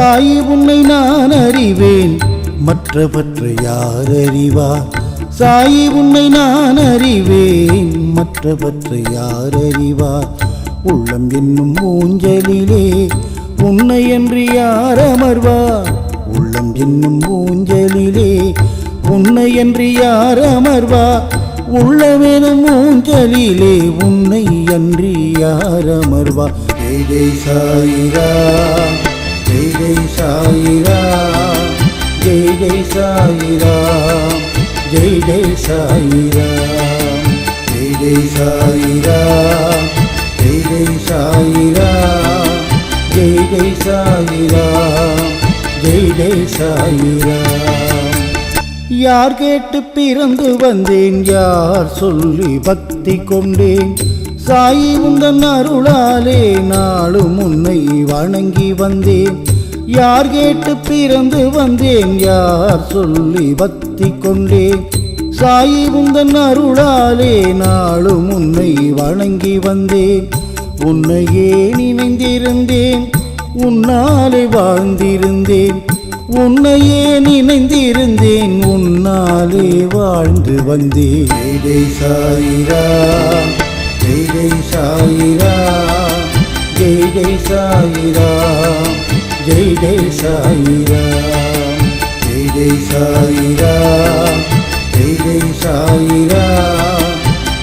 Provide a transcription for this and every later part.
தாய் உன்னை நான் அறிவேன். மற்றவற்றை யார் அறிவார் சாயி உன்னை நான் அறிவேன். மற்றவற்றை யார் அறிவார் உள்ளம் என்னும் ஊஞ்சலிலே உன்னை என்று யார் அமர்வார் உள்ளம் என்னும் ஊஞ்சலிலே உன்னை என்று யார் அமர்வார் உள்ளமெனும் ஊஞ்சலிலே உன்னை அன்றி யார் அமர்வார் ஜெய் சாயிரா. ஜெய் ஜெய் சாயிரா ஜெய் ஜெய் சாயிரா ஜெய் ஜெய் சாயிரா ஜெய் ஜெய் சாயிரா ஜெய் ஜெய் சாயிரா ஜெய் ஜெய் சாயிரா ஜெய் ஜெய் சாயிரா. யார் கேட்டு பிறந்து வந்தேன் யார் சொல்லி பக்தி கொண்டேன் சாயி உந்தன் அருளாலே நாளும் உன்னை வணங்கி வந்தேன். யார் கேட்டு பிறந்து வந்தேன் யார் சொல்லி பக்தி கொண்டேன். சாயி உந்தன் அருளாலே நாளும் உன்னை வணங்கி வந்தேன். உன்னையே நினைந்திருந்தேன் உன்னாலே வாழ்ந்திருந்தேன். உன்னையே நினைந்திருந்தேன் உன்னாலே வாழ்ந்து வந்தேன். சாயிரா. சாயிராம் ஜெய் சாயிரா ஜெய் ஜெய் சாயிரா ஜெய் ஜெய் சாயிரா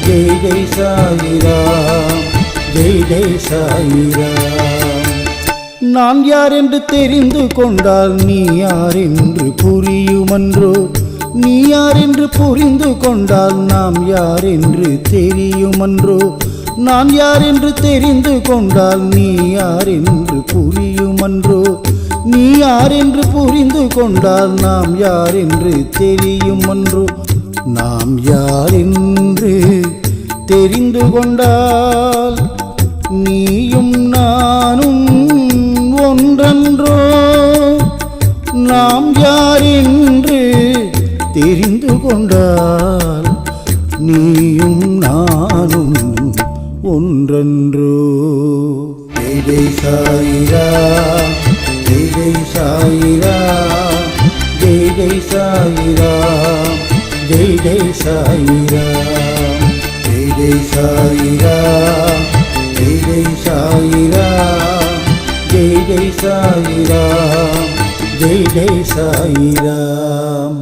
ஜெய் ஜெய் ஜெய ஜெய் ஜெய் சாயிரா ஜெய் ஜெய் நான் யார் என்று தெரிந்து கொண்டால் நீ யார் என்று புரியுமன்றோ? நீ யார் என்று புரிந்து கொண்டால் நாம் யார் என்று தெரியுமன்றோ? நான் யார் என்று தெரிந்து கொண்டால் நீ யார் என்று புரியுமன்றோ? நீ யார் என்று புரிந்து கொண்டால் நாம் யார் என்று தெரியுமன்றோ? நாம் யார் என்று தெரிந்து கொண்டால் நீயும் நானும் ஒன்றன்றோ? நாம் யார் என்று தெரிந்து கொண்டால் நீயும் நானும் ஒன்றன்று ஜெய் சாயிரா ஜெய் சாயிரா ஜெய் ஜெய் சாயிரா ஜெய் ஜெய் சாயிரா ஜெய் ஜெய் சாயிரா ஜெய் ஜெய் சாயிரா ஜெய் ஜெய் சாயிரா ஜெய் ஜெய் சாயிராம்